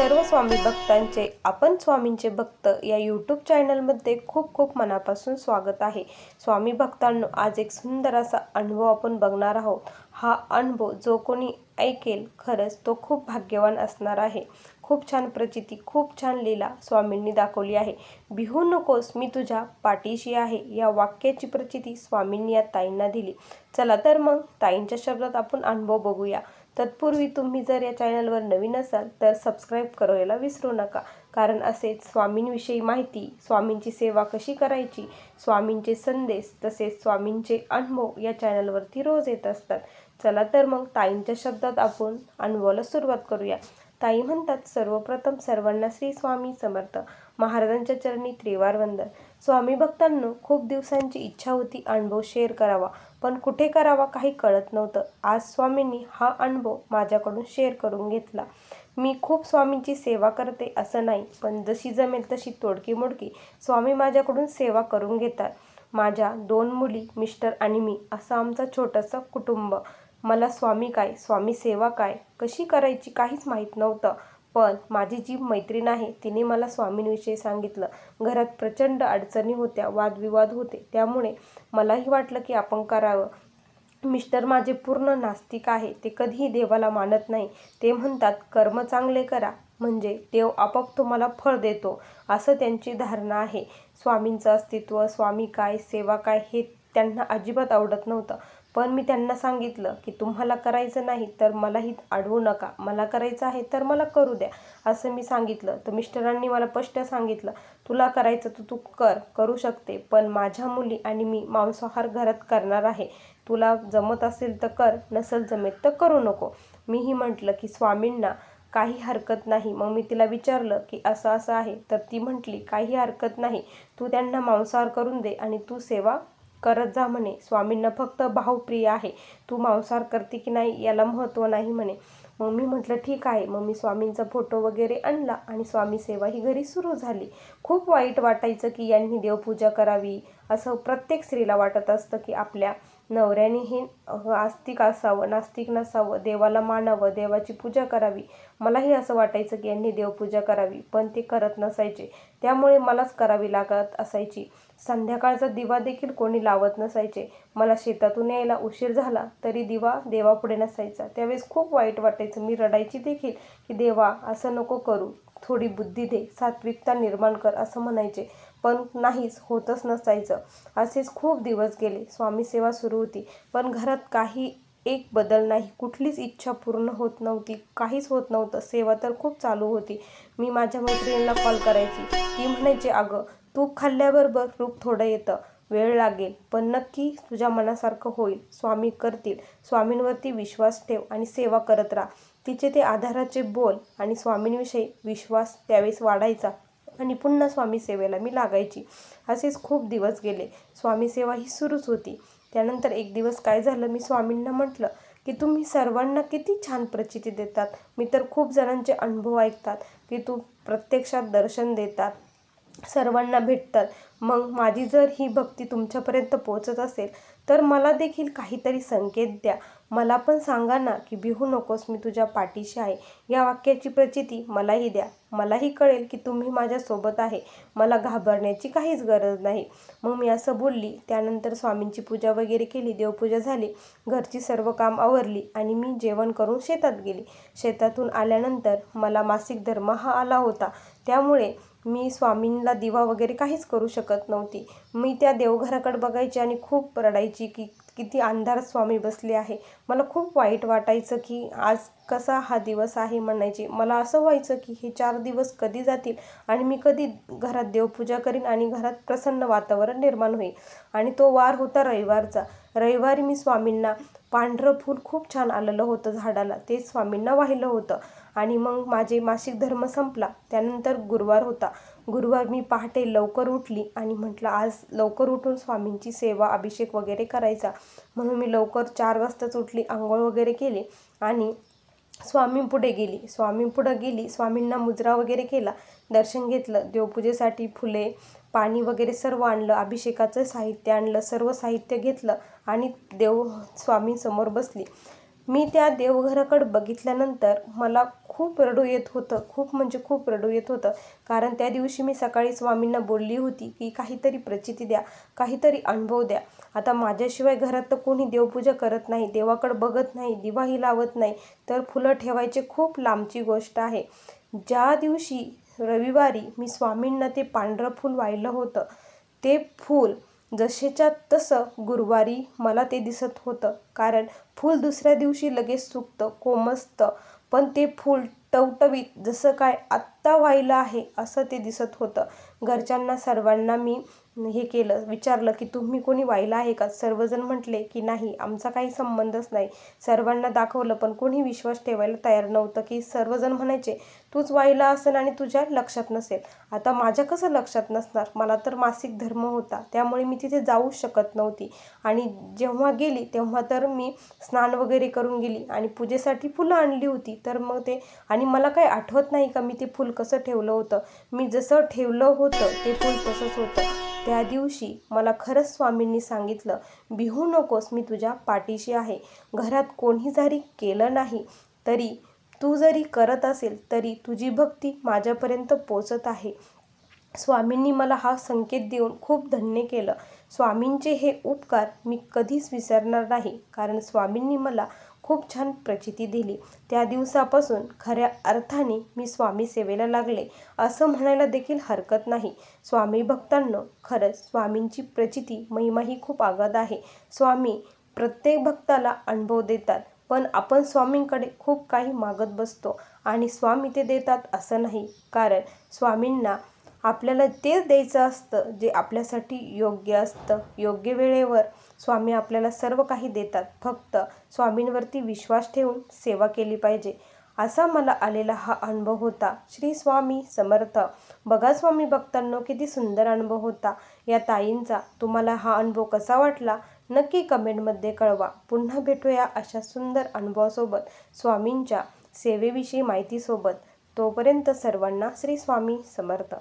सर्व स्वामी भक्तांचे आपण स्वामींचे भक्त या यूट्यूब चॅनलमध्ये खूप खूप मनापासून स्वागत आहे. स्वामी भक्तांनो आज एक सुंदर असा अनुभव आपण बघणार आहोत. हा अनुभव जो कोणी ऐकेल खरंच तो खूप भाग्यवान असणार आहे. खूप छान प्रचिती खूप छान लीला स्वामींनी दाखवली आहे. भिहू नकोस मी तुझ्या पाठीशी आहे. या वाक्याची प्रचिती स्वामींनी या ताईंना दिली. चला तर मग ताईंच्या शब्दात आपण अनुभव बघूया. तत्पूर्वी तुम्ही जर या चॅनलवर नवीन असाल तर सबस्क्राईब करायला विसरू नका. कारण असेच स्वामींविषयी माहिती स्वामींची सेवा कशी करायची स्वामींचे संदेश तसेच स्वामींचे अनुभव या चॅनलवरती रोज येत असतात. चला तर मग ताईंच्या शब्दात आपण अनुभवाला सुरुवात करूया. ताई म्हणतात सर्वप्रथम सर्वांना श्री स्वामी समर्थ. महाराजांच्या चरणी त्रिवार वंदन. स्वामी भक्तांनो खूप दिवसांची इच्छा होती अनुभव शेअर करावा. पण कुठे करावा काही कळत नव्हतं. आज स्वामींनी हा अनुभव माझ्याकडून शेअर करून घेतला. मी खूप स्वामींची सेवा करते असं नाही पण जशी जमेल तशी तोडकी मोडकी स्वामी माझ्याकडून सेवा करून घेतात. माझ्या दोन मुली मिस्टर आणि मी असं आमचं छोटंसं कुटुंब. मला स्वामी काय स्वामी सेवा काय कशी करायची काहीच माहीत नव्हतं. पण माझी जी मैत्रीण आहे. तिने मला स्वामींविषयी सांगितलं. घरात प्रचंड अडचणी होत्या वादविवाद होते. त्यामुळे मलाही वाटलं की आपण करावं. मिस्टर माझे पूर्ण नास्तिक आहे. ते कधीही देवाला मानत नाही. ते म्हणतात कर्म चांगले करा. म्हणजे देव आपोआप तुम्हाला फळ देतो. असं त्यांची धारणा आहे. स्वामींचं अस्तित्व स्वामी काय सेवा काय हे त्यांना अजिबात आवडत नव्हतं. पण मी त्यांना सांगितलं की तुम्हाला करायचं नाही तर मलाही अडवू नका. मला करायचं आहे तर मला करू द्या असं मी सांगितलं. तर मिस्टरांनी मला स्पष्ट सांगितलं तुला करायचं तर तू कर करू शकते पण माझ्या मुली आणि मी मांसाहार घरात करणार आहे. तुला जमत असेल तर कर नसेल जमेत तर करू नको. मीही म्हटलं की स्वामींना काही हरकत नाही. मग मी तिला विचारलं की असं असं आहे. तर ती म्हटली काही हरकत नाही. तू त्यांना मांसाहार करून दे आणि तू सेवा करत जा म्हणे. स्वामींना फक्त भावप्रिय आहे. तू मांसाहार करते की नाही याला महत्त्व नाही म्हणे. मग मी म्हटलं ठीक आहे. मग मी स्वामींचा फोटो वगैरे आणला आणि स्वामी सेवा ही घरी सुरू झाली. खूप वाईट वाटायचं की यांनी देवपूजा करावी असं प्रत्येक स्त्रीला वाटत असतं की आपल्या नवऱ्याने हे आस्तिक असावं नास्तिक नसावं देवाला मानावं देवाची पूजा करावी. मलाही असं वाटायचं की यांनी देवपूजा करावी पण ते करत नसायचे. त्यामुळे मलाच करावी लागत असायची. संध्याकाळचा दिवा देखील कोणी लावत नसायचे. मला शेतातून यायला उशीर झाला तरी दिवा देवापुढे नसायचा. त्यावेळेस खूप वाईट वाटायचं. मी रडायची देखील की देवा असं नको करू. थोडी बुद्धी दे. सात्विकता निर्माण कर असं म्हणायचे. पण नाहीच होतच नसायचं. असेच खूप दिवस गेले. स्वामी सेवा सुरू होती. पण घरात काही एक बदल नाही. कुठलीच इच्छा पूर्ण होत नव्हती. काहीच होत नव्हतं. सेवा तर खूप चालू होती. मी माझ्या मैत्रिणीला कॉल करायची. ती म्हणायची अगं तूप खाल्ल्याबरोबर रूप थोडं येतं. वेळ लागेल. पण नक्की तुझ्या मनासारखं होईल. स्वामी करतील. स्वामींवरती विश्वास ठेव आणि सेवा करत राहा. तिचे ते आधाराचे बोल आणि स्वामींविषयी विश्वास त्यावेळेस वाढायचा. आणि पुन्हा स्वामी सेवेला मी लागायची. असेच खूप दिवस गेले. स्वामी सेवा ही सुरूच होती. त्यानंतर एक दिवस काय झालं? मी स्वामींना म्हटलं की तुम्ही सर्वांना किती छान प्रचिती देतात. मी तर खूप जणांचे अनुभव ऐकतात की तू प्रत्यक्षात दर्शन देतात. सर्वांना भेटतात. मग माझी जर ही भक्ती तुमच्यापर्यंत पोचत असेल तर मला देखील काहीतरी संकेत द्या. मला पण सांगा ना की बिहू नकोस मी तुझ्या पाठीशी आहे. या वाक्याची प्रचिती मलाही द्या. मलाही कळेल की तुम्ही माझ्यासोबत आहे. मला घाबरण्याची काहीच गरज नाही. मग मी असं बोलली त्यानंतर स्वामींची पूजा वगैरे केली देवपूजा झाली घरची सर्व काम आवरली आणि मी जेवण करून शेतात गेली. शेतातून आल्यानंतर मला मासिक धर्म हा आला होता. त्यामुळे मी स्वामींना दिवा वगैरे काहीच करू शकत नव्हती. मी त्या देवघराकडे बघायची आणि खूप रडायची की किती अंधार स्वामी बसले आहे. मला खूप वाईट वाटायचं की आज कसा हा दिवस आहे म्हणायचे. मला असं व्हायचं की हे चार दिवस कधी जातील आणि मी कधी घरात देवपूजा करीन आणि घरात प्रसन्न वातावरण निर्माण होईल. आणि तो वार होता रविवारचा. रविवारी मी स्वामींना पांढरं फूल खूप छान आलेलं होतं झाडाला. ते स्वामींना वाहिलं होतं. आणि मग माझे मासिक धर्म संपला. त्यानंतर गुरुवार होता. गुरुवार मी पहाटे लवकर उठली आणि म्हटलं आज लवकर उठून स्वामींची सेवा अभिषेक वगैरे करायचा. म्हणून मी लवकर चार वाजताच उठली आंघोळ वगैरे केली आणि स्वामींपुढे गेली. स्वामींपुढं गेली स्वामींना मुजरा वगैरे केला दर्शन घेतलं देवपूजेसाठी फुले पाणी वगैरे सर्व आणलं अभिषेकाचं साहित्य आणलं सर्व साहित्य घेतलं आणि देव स्वामींसमोर बसली. मी त्या देवघराकडं बघितल्यानंतर मला खूप रडू येत होतं. खूप म्हणजे खूप रडू येत होतं. कारण त्या दिवशी मी सकाळी स्वामींना बोलली होती की काहीतरी प्रचिती द्या काहीतरी अनुभव द्या. आता माझ्याशिवाय घरात तर कोणी देवपूजा करत नाही देवाकडं बघत नाही दिवाही लावत नाही तर फुलं ठेवायचे खूप लांबची गोष्ट आहे. ज्या दिवशी रविवारी मी स्वामींना ते पांढरं फूल वाहिलं होतं ते फूल जसेच्या तसं गुरुवारी मला ते दिसत होतं. कारण फूल दुसऱ्या दिवशी लगेच सुकतं कोमसतं पण ते फूल टवटवीत जसं काय आत्ता व्हायला आहे असं ते दिसत होतं. घरच्यांना सर्वांना मी हे केलं विचारलं की तुम्ही कोणी व्हायला आहे का? सर्वजण म्हटले की नाही आमचा काही संबंधच नाही. सर्वांना दाखवलं पण कोणी विश्वास ठेवायला तयार नव्हतं की सर्वजण म्हणायचे तूच वाहिला असेल आणि तुझ्या लक्षात नसेल. आता माझ्या कसं लक्षात नसणार? मला तर मासिक धर्म होता त्यामुळे मी तिथे जाऊ शकत नव्हती. आणि जेव्हा गेली तेव्हा तर मी स्नान वगैरे करून गेली आणि पूजेसाठी फुलं आणली होती. तर मग ते आणि मला काही आठवत नाही का मी ते फुलं कसं ठेवलं होतं? मी जसं ठेवलं होतं ते फूल तसंच होतं. त्या दिवशी मला खरंच स्वामींनी सांगितलं बिहू नकोस मी तुझ्या पाठीशी आहे. घरात कोणी जरी केलं नाही तरी तू जरी करत असेल तरी तुझी भक्ती माझ्यापर्यंत पोचत आहे. स्वामींनी मला हा संकेत देऊन खूप धन्य केलं. स्वामींचे हे उपकार मी कधीच विसरणार नाही कारण स्वामींनी मला खूप छान प्रचिती दिली. त्या दिवसापासून खऱ्या अर्थाने मी स्वामी सेवेला लागले. असं म्हणायला देखील हरकत नाही. स्वामी भक्तांना खरंच स्वामींची प्रचिती महिमाही खूप आगाध आहे. स्वामी प्रत्येक भक्ताला अनुभव देतात पण आपण स्वामींकडे खूप काही मागत बसतो आणि स्वामी ते देतात असं नाही. कारण स्वामींना आपल्याला तेच द्यायचं असतं जे आपल्यासाठी योग्य असतं. योग्य वेळेवर स्वामी आपल्याला सर्व काही देतात. फक्त स्वामींवरती विश्वास ठेवून सेवा केली पाहिजे. असा मला आलेला हा अनुभव होता. श्री स्वामी समर्थ. बघा स्वामी भक्तांनो किती सुंदर अनुभव होता या ताईंचा. तुम्हाला हा अनुभव कसा वाटला? नक्की कमेंटमध्ये कळवा. पुन्हा भेटूया अशा सुंदर अनुभवासोबत स्वामींच्या सेवेविषयी माहितीसोबत. तोपर्यंत सर्वांना श्री स्वामी समर्थ.